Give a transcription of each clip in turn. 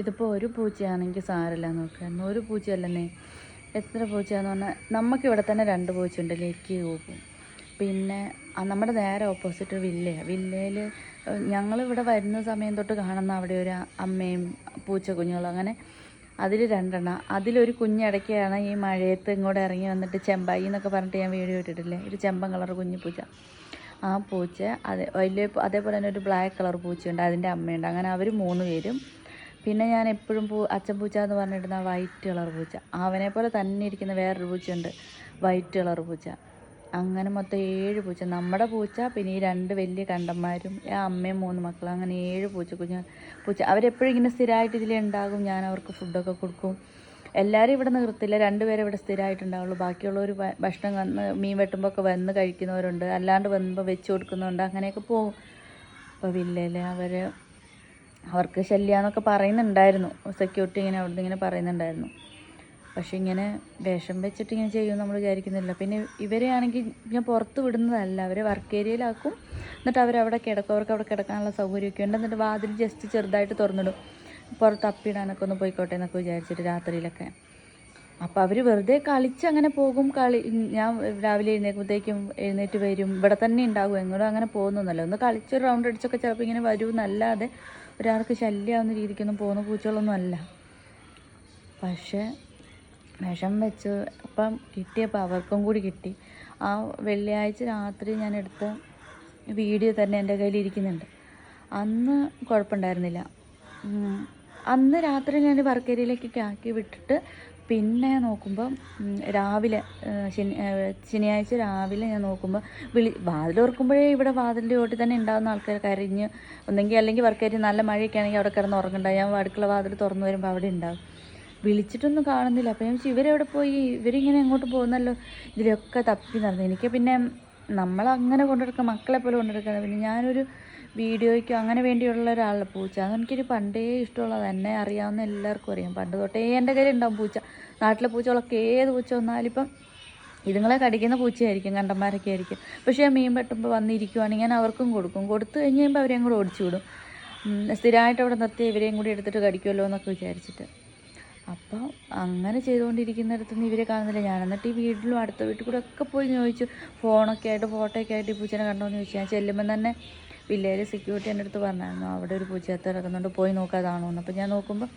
ഇതിപ്പോൾ ഒരു പൂച്ചയാണെങ്കിൽ സാരമില്ല നോക്കാൻ ഒരു പൂച്ചയല്ലെന്നേ. എത്ര പൂച്ചയാന്ന് പറഞ്ഞാൽ നമുക്കിവിടെ തന്നെ രണ്ട് പൂച്ചയുണ്ട് ലേക്ക് പോകും പിന്നെ നമ്മുടെ നേരെ ഓപ്പോസിറ്റ് വില്ലയാണ് വില്ലയിൽ ഞങ്ങളിവിടെ വരുന്ന സമയം തൊട്ട് കാണുന്ന അവിടെ ഒരു അമ്മയും പൂച്ച കുഞ്ഞുങ്ങളും അങ്ങനെ അതിൽ രണ്ടെണ്ണം. അതിലൊരു കുഞ്ഞിടയ്ക്കാണ് ഈ മഴയത്ത് ഇങ്ങോട്ട് ഇറങ്ങി വന്നിട്ട് ചെമ്പായി എന്നൊക്കെ പറഞ്ഞിട്ട് ഞാൻ വീഡിയോ ഇട്ടിട്ടില്ലേ? ഒരു ചെമ്പൻ കളർ കുഞ്ഞു പൂച്ച. ആ പൂച്ച അതെ വലിയ അതേപോലെ തന്നെ ഒരു ബ്ലാക്ക് കളർ പൂച്ചയുണ്ട് അതിന്റെ അമ്മയുണ്ട്. അങ്ങനെ അവർ മൂന്ന് പേരും പിന്നെ ഞാൻ എപ്പോഴും പൂ അച്ഛൻ പൂച്ച എന്ന് പറഞ്ഞിരുന്ന വൈറ്റ് കളർ പൂച്ച. അവനെ പോലെ തന്നെ ഇരിക്കുന്ന വേറൊരു പൂച്ചയുണ്ട്. വൈറ്റ് കളർ പൂച്ച. അങ്ങനെ മൊത്തം ഏഴ് പൂച്ച. നമ്മുടെ പൂച്ച പിന്നെ ഈ രണ്ട് വലിയ കണ്ടന്മാരും ആ അമ്മയും മൂന്ന് മക്കളും അങ്ങനെ ഏഴ് പൂച്ച കുഞ്ഞ് പൂച്ച. അവരെപ്പോഴും ഇങ്ങനെ സ്ഥിരമായിട്ട് ഇതിലേ ഉണ്ടാകും. ഞാൻ അവർക്ക് ഫുഡൊക്കെ കൊടുക്കും. എല്ലാവരും ഇവിടെ നിർത്തില്ല. രണ്ടുപേരും ഇവിടെ സ്ഥിരമായിട്ടുണ്ടാവുള്ളൂ. ബാക്കിയുള്ളവർ ഭക്ഷണം വന്ന് മീൻ വെട്ടുമ്പോൾ ഒക്കെ വന്ന് കഴിക്കുന്നവരുണ്ട്. അല്ലാണ്ട് വന്നുമ്പോൾ വെച്ച് കൊടുക്കുന്നുണ്ട് അങ്ങനെയൊക്കെ പോകും. അപ്പോൾ വില്ലയിൽ അവർ അവർക്ക് ശല്യാന്നൊക്കെ പറയുന്നുണ്ടായിരുന്നു. സെക്യൂരിറ്റി ഇങ്ങനെ അവിടുന്ന് ഇങ്ങനെ പറയുന്നുണ്ടായിരുന്നു. പക്ഷെ ഇങ്ങനെ വേഷം വെച്ചിട്ട് ഇങ്ങനെ ചെയ്യും നമ്മൾ വിചാരിക്കുന്നില്ല. പിന്നെ ഇവരെ ആണെങ്കിൽ ഞാൻ പുറത്ത് വിടുന്നതല്ല. അവരെ വർക്ക് ഏരിയയിലാക്കും എന്നിട്ട് അവരവിടെ കിടക്കും. അവർക്ക് അവിടെ കിടക്കാനുള്ള സൗകര്യമൊക്കെ ഉണ്ട്. എന്നിട്ട് വാതിൽ ജസ്റ്റ് ചെറുതായിട്ട് തുറന്നിടും. പുറത്ത് അപ്പിടാനൊക്കെ ഒന്ന് പോയിക്കോട്ടെ എന്നൊക്കെ വിചാരിച്ചിട്ട് രാത്രിയിലൊക്കെ. അപ്പോൾ അവർ വെറുതെ കളിച്ച് അങ്ങനെ പോകും. കളി ഞാൻ രാവിലെ എഴുന്നേൽക്കുമ്പോഴത്തേക്കും എഴുന്നേറ്റ് വരും. ഇവിടെ തന്നെ ഉണ്ടാകും. എങ്ങോട്ടും അങ്ങനെ പോകുന്നൊന്നുമല്ല. ഒന്ന് കളിച്ചൊരു റൗണ്ട് അടിച്ചൊക്കെ ചിലപ്പോൾ ഇങ്ങനെ വരും വരുമെന്നല്ലാതെ ഒരാൾക്ക് ശല്യമാവുന്ന രീതിക്കൊന്നും പോകുന്ന പൂച്ചകളൊന്നും അല്ല. പക്ഷേ വിഷം വെച്ച് അപ്പം കിട്ടിയപ്പോൾ അവർക്കും കൂടി കിട്ടി. ആ വെള്ളിയാഴ്ച രാത്രി ഞാൻ എടുത്ത വീഡിയോ തന്നെ എന്റെ കയ്യിൽ ഇരിക്കുന്നുണ്ട്. അന്ന് കുഴപ്പമുണ്ടായിരുന്നില്ല. അന്ന് രാത്രി ഞാൻ വർക്കേരിയയിലേക്കൊക്കെ ആക്കി വിട്ടിട്ട് പിന്നെ നോക്കുമ്പോൾ രാവിലെ ശനി ശനിയാഴ്ച രാവിലെ ഞാൻ നോക്കുമ്പോൾ വിളി വാതിൽ ഓർക്കുമ്പോഴേ ഇവിടെ വാതിലിന്റെ ഓട്ടിൽ തന്നെ ഉണ്ടാകുന്ന ആൾക്കാർ കരഞ്ഞ് ഒന്നെങ്കിൽ അല്ലെങ്കിൽ വർക്കേരി നല്ല മഴയൊക്കെ ആണെങ്കിൽ അവിടെ കിടന്ന് ഉറങ്ങണ്ട ഞാൻ അടുക്കള വാതിൽ തുറന്നു വരുമ്പോൾ അവിടെ ഉണ്ടാകും വിളിച്ചിട്ടൊന്നും കാണുന്നില്ല. അപ്പോൾ ഞാൻ വിചാരിച്ചു, ഇവരെവിടെ പോയി? ഇവരിങ്ങനെ എങ്ങോട്ട് പോകുന്നല്ലോ? ഇതിലൊക്കെ തപ്പി നടന്നു. എനിക്ക് പിന്നെ നമ്മളങ്ങനെ കൊണ്ടെടുക്കുക മക്കളെ പോലെ പിന്നെ ഞാനൊരു വീഡിയോയ്ക്കോ അങ്ങനെ വേണ്ടിയുള്ള ഒരാളല്ല പൂച്ച. അതെനിക്കൊരു പണ്ടേ ഇഷ്ടമുള്ളത് എന്നെ അറിയാവുന്ന എല്ലാവർക്കും അറിയാം. പണ്ട് തൊട്ടേ എന്റെ കയ്യിൽ ഉണ്ടാവും പൂച്ച. നാട്ടിലെ പൂച്ചകളൊക്കെ ഏത് പൂച്ച വന്നാലും ഇപ്പം ഇതുങ്ങളെ കടിക്കുന്ന പൂച്ചയായിരിക്കും കണ്ടന്മാരൊക്കെ ആയിരിക്കും. പക്ഷേ മീൻ വെട്ടുമ്പോൾ വന്നിരിക്കുവാണെങ്കിൽ ഞാൻ അവർക്കും കൊടുക്കും. കൊടുത്തു കഴിഞ്ഞ് കഴിയുമ്പോൾ അവരെയും കൂടെ ഓടിച്ചു വിടും. സ്ഥിരമായിട്ട് അവിടെ നിർത്തി ഇവരെയും കൂടി എടുത്തിട്ട് കടിക്കുമല്ലോ എന്നൊക്കെ വിചാരിച്ചിട്ട്. അപ്പോൾ അങ്ങനെ ചെയ്തുകൊണ്ടിരിക്കുന്നിടത്ത് നിന്ന് ഇവരെ കാണുന്നില്ല. ഞാൻ എന്നിട്ട് ഈ വീട്ടിലും അടുത്ത വീട്ടിൽ കൂടെ ഒക്കെ പോയി ചോദിച്ചു. ഫോണൊക്കെ ആയിട്ട് ഫോട്ടോയൊക്കെ ആയിട്ട് ഈ പൂച്ചനെ കണ്ടോന്ന് ചോദിച്ചു. ഞാൻ ചെല്ലുമ്പോൾ തന്നെ വില്ലേജ് സെക്യൂരിറ്റി എന്റെ അടുത്ത് പറഞ്ഞായിരുന്നു അവിടെ ഒരു പൂച്ചയത്ത് കിടക്കുന്നുണ്ട് പോയി നോക്കാതാണോ എന്ന്. അപ്പോൾ ഞാൻ നോക്കുമ്പോൾ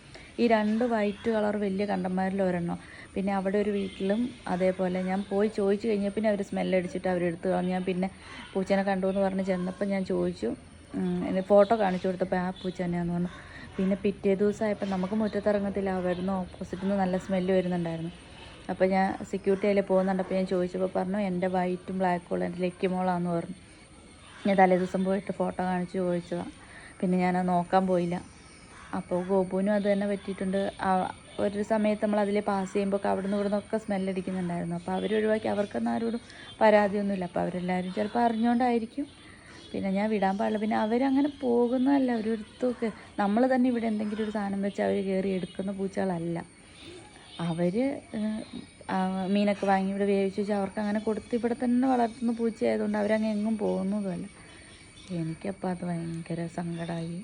ഈ രണ്ട് വൈറ്റ് കളർ വലിയ കണ്ടന്മാരിൽ ഒരെണ്ണം. പിന്നെ അവിടെ ഒരു വീട്ടിലും അതേപോലെ ഞാൻ പോയി ചോദിച്ചു കഴിഞ്ഞാൽ പിന്നെ അവർ സ്മെല്ലടിച്ചിട്ട് അവരെടുത്ത് കളഞ്ഞു. ഞാൻ പിന്നെ പൂച്ചനെ കണ്ടു എന്ന് പറഞ്ഞ് ചെന്നപ്പോൾ ഞാൻ ചോദിച്ചു എന്നെ ഫോട്ടോ കാണിച്ചു കൊടുത്തപ്പോൾ ആ പൂച്ച തന്നെയാന്ന് പറഞ്ഞു. പിന്നെ പിറ്റേ ദിവസമായപ്പോൾ നമുക്ക് മുറ്റത്തിറങ്ങത്തില്ല വരുന്ന ഓപ്പോസിറ്റിൽ നിന്ന് നല്ല സ്മെല്ല് വരുന്നുണ്ടായിരുന്നു. അപ്പോൾ ഞാൻ സെക്യൂരിറ്റി അതിൽ പോകുന്നുണ്ട്? അപ്പോൾ ഞാൻ ചോദിച്ചപ്പോൾ പറഞ്ഞു എന്റെ വൈറ്റും ബ്ലാക്കും എന്റെ ലക്കിമോളാന്ന് പറഞ്ഞു. ഞാൻ തലേ ദിവസം പോയിട്ട് ഫോട്ടോ കാണിച്ച് ചോദിച്ചതാണ് പിന്നെ ഞാനത് നോക്കാൻ പോയില്ല. അപ്പോൾ ഗോപുവിനും അത് തന്നെ പറ്റിയിട്ടുണ്ട്. ഒരു സമയത്ത് നമ്മൾ അതിൽ പാസ് ചെയ്യുമ്പോൾ അവിടെ നിന്ന് ഇവിടെ നിന്നൊക്കെ സ്മെല്ലടിക്കുന്നുണ്ടായിരുന്നു അപ്പോൾ അവർ ഒഴിവാക്കി. അവർക്കൊന്നും ആരോടും പരാതിയൊന്നുമില്ല. അപ്പോൾ അവരെല്ലാവരും ചിലപ്പോൾ അറിഞ്ഞുകൊണ്ടായിരിക്കും പിന്നെ ഞാൻ വിടാൻ പാടില്ല. പിന്നെ അവരങ്ങനെ പോകുന്നതല്ല. അവരൊരുത്തൊക്കെ നമ്മൾ തന്നെ ഇവിടെ എന്തെങ്കിലും ഒരു സാധനം വെച്ച് അവർ കയറി എടുക്കുന്ന പൂച്ചകളല്ല. അവർ മീനൊക്കെ വാങ്ങി ഇവിടെ വേവിച്ച് വെച്ച് അവർക്ക് അങ്ങനെ കൊടുത്ത് ഇവിടെ തന്നെ വളർത്തുന്ന പൂച്ചയായതുകൊണ്ട് അവരങ്ങ് എങ്ങും പോകുന്നതുമല്ല. എനിക്കപ്പോൾ അത് ഭയങ്കര സങ്കടമായി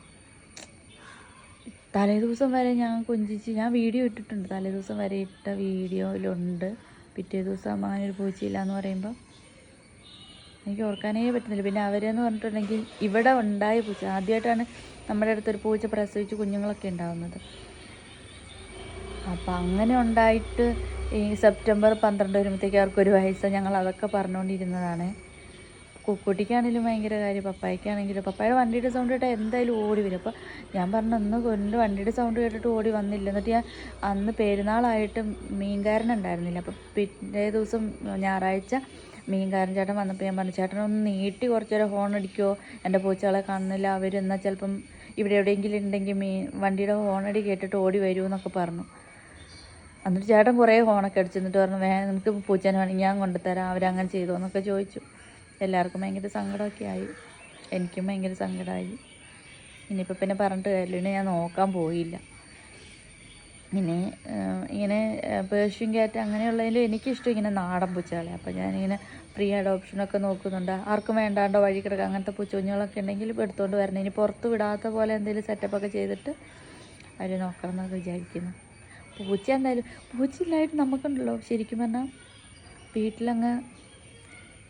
തലേ ദിവസം വരെ ഞാൻ കൊഞ്ചിച്ച് ഞാൻ വീഡിയോ ഇട്ടിട്ടുണ്ട്. തലേ ദിവസം വരെ ഇട്ട വീഡിയോയിലുണ്ട്. പിറ്റേ ദിവസം അങ്ങനെ ഒരു പൂച്ചയില്ല എന്ന് പറയുമ്പോൾ എനിക്ക് ഓർക്കാനേ പറ്റുന്നില്ല. പിന്നെ അവരെന്ന് പറഞ്ഞിട്ടുണ്ടെങ്കിൽ ഇവിടെ ഉണ്ടായ പൂച്ച ആദ്യമായിട്ടാണ് നമ്മുടെ അടുത്തൊരു പൂച്ച പ്രസവിച്ച് കുഞ്ഞുങ്ങളൊക്കെ ഉണ്ടാകുന്നത് അപ്പം അങ്ങനെ ഉണ്ടായിട്ട് ഈ സെപ്റ്റംബർ പന്ത്രണ്ട് വരുമ്പോഴത്തേക്ക് അവർക്കൊരു വയസ്സ് ഞങ്ങൾ അതൊക്കെ പറഞ്ഞുകൊണ്ടിരുന്നതാണ്. കുക്കുട്ടിക്കാണെങ്കിലും ഭയങ്കര കാര്യം. പപ്പായക്കാണെങ്കിലും പപ്പായുടെ വണ്ടിയുടെ സൗണ്ട് കേട്ടാൽ എന്തായാലും ഓടി വരും. അപ്പോൾ ഞാൻ പറഞ്ഞു അന്ന് കൊണ്ട് വണ്ടിയുടെ സൗണ്ട് കേട്ടിട്ട് ഓടി വന്നില്ല. എന്നിട്ട് ഞാൻ അന്ന് പെരുന്നാളായിട്ട് മീൻകാരനുണ്ടായിരുന്നില്ല അപ്പോൾ പിറ്റേ ദിവസം ഞായറാഴ്ച മീൻകാരൻ ചേട്ടൻ വന്നപ്പോൾ ഞാൻ പറഞ്ഞു ചേട്ടൻ ഒന്ന് നീട്ടി കുറച്ച് നേരം ഹോൺ അടിക്കുമോ എന്റെ പൂച്ചകളെ കാണുന്നില്ല അവർ എന്നാൽ ചിലപ്പം ഇവിടെ എവിടെയെങ്കിലും ഉണ്ടെങ്കിൽ മീൻ വണ്ടിയുടെ ഹോണടി കേട്ടിട്ട് ഓടി വരൂ എന്നൊക്കെ പറഞ്ഞു. എന്നിട്ട് ചേട്ടൻ കുറേ ഹോണൊക്കെ അടിച്ചു എന്നിട്ട് പറഞ്ഞു വേ നിനക്ക് പൂച്ചേനെ വേണമെങ്കിൽ ഞാൻ കൊണ്ടുതരാം അവരങ്ങനെ ചെയ്തോ എന്നൊക്കെ ചോദിച്ചു. എല്ലാവർക്കും ഭയങ്കര സങ്കടമൊക്കെ ആയി. എനിക്കും ഭയങ്കര സങ്കടമായി ഇനിയിപ്പോൾ പിന്നെ പറഞ്ഞിട്ട് കാര്യമില്ല. ഞാൻ നോക്കാൻ പോയില്ല. ഇനി ഇങ്ങനെ പേർഷ്യൻ ക്യാറ്റ് അങ്ങനെയുള്ളതിൽ എനിക്കിഷ്ടം ഇങ്ങനെ നാടൻ പൂച്ചകളെ. അപ്പോൾ ഞാനിങ്ങനെ ഫ്രീ അഡോപ്ഷനൊക്കെ നോക്കുന്നുണ്ട്. ആർക്കും വേണ്ടാണ്ടോ വഴി കിടക്കുക അങ്ങനത്തെ പൂച്ചകുഞ്ഞുങ്ങളൊക്കെ ഉണ്ടെങ്കിൽ എടുത്തുകൊണ്ട് വരണം. ഇനി പുറത്ത് വിടാത്ത പോലെ എന്തെങ്കിലും സെറ്റപ്പൊക്കെ ചെയ്തിട്ട് അവർ നോക്കണം എന്നൊക്കെ വിചാരിക്കുന്നു. പൂച്ച എന്തായാലും പൂച്ചയില്ലായിട്ട് നമുക്കുണ്ടല്ലോ. ശരിക്കും പറഞ്ഞാൽ വീട്ടിലങ്ങ്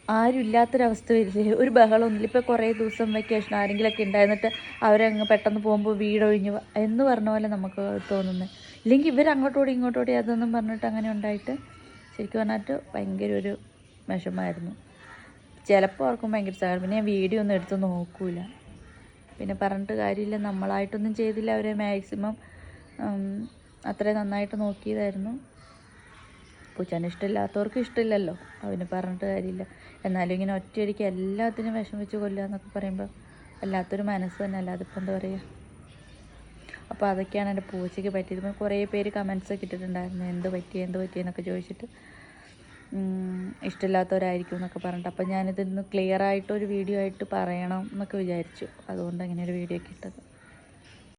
ആരും ഇല്ലാത്തൊരവസ്ഥ വരില്ലേ ഒരു ബഹളമൊന്നുമില്ല. ഇപ്പോൾ കുറേ ദിവസം വെക്കേഷൻ ആരെങ്കിലുമൊക്കെ ഉണ്ടായിരുന്നിട്ട് അവരങ്ങ് പെട്ടെന്ന് പോകുമ്പോൾ വീടൊഴിഞ്ഞ് എന്ന് പറഞ്ഞ പോലെ നമുക്ക് തോന്നുന്നത് ഇല്ലെങ്കിൽ ഇവർ അങ്ങോട്ടോടി ഇങ്ങോട്ടോടി അതൊന്നും പറഞ്ഞിട്ട് അങ്ങനെ ഉണ്ടായിട്ട് ശരിക്കും പറഞ്ഞിട്ട് ഭയങ്കര ഒരു വിഷമമായിരുന്നു. ചിലപ്പോൾ ഓർക്കും ഭയങ്കര സഹായം പിന്നെ ഞാൻ വീഡിയോ ഒന്നും എടുത്ത് നോക്കൂല. പിന്നെ പറഞ്ഞിട്ട് കാര്യമില്ല. നമ്മളായിട്ടൊന്നും ചെയ്തില്ല. അവരെ മാക്സിമം അത്രയും നന്നായിട്ട് നോക്കിയതായിരുന്നു. പൂച്ചാനെ ഇഷ്ടമില്ലാത്തവർക്ക് ഇഷ്ടമില്ലല്ലോ. അവന് പറഞ്ഞിട്ട് കാര്യമില്ല. എന്നാലും ഇങ്ങനെ ഒറ്റയടിക്ക് എല്ലാത്തിനും വിഷമിച്ച് കൊല്ലുക എന്നൊക്കെ പറയുമ്പോൾ വല്ലാത്തൊരു മനസ്സ് തന്നെ അല്ല. അതിപ്പോൾ എന്താ പറയുക അപ്പോൾ അതൊക്കെയാണ് എന്റെ പൂച്ചയ്ക്ക് പറ്റിയത്. ഇപ്പം കുറേ പേര് കമൻസൊക്കെ ഇട്ടിട്ടുണ്ടായിരുന്നു. എന്ത് പറ്റി എന്ത് പറ്റി എന്നൊക്കെ ചോദിച്ചിട്ട്. ഇഷ്ടമില്ലാത്തവരായിരിക്കും എന്നൊക്കെ പറഞ്ഞിട്ട്. അപ്പോൾ ഞാനിതൊന്ന് ക്ലിയർ ആയിട്ട് ഒരു വീഡിയോ ആയിട്ട് പറയണം എന്നൊക്കെ വിചാരിച്ചു. അതുകൊണ്ട് അങ്ങനെ ഒരു വീഡിയോ ഒക്കെ ഇട്ടത്.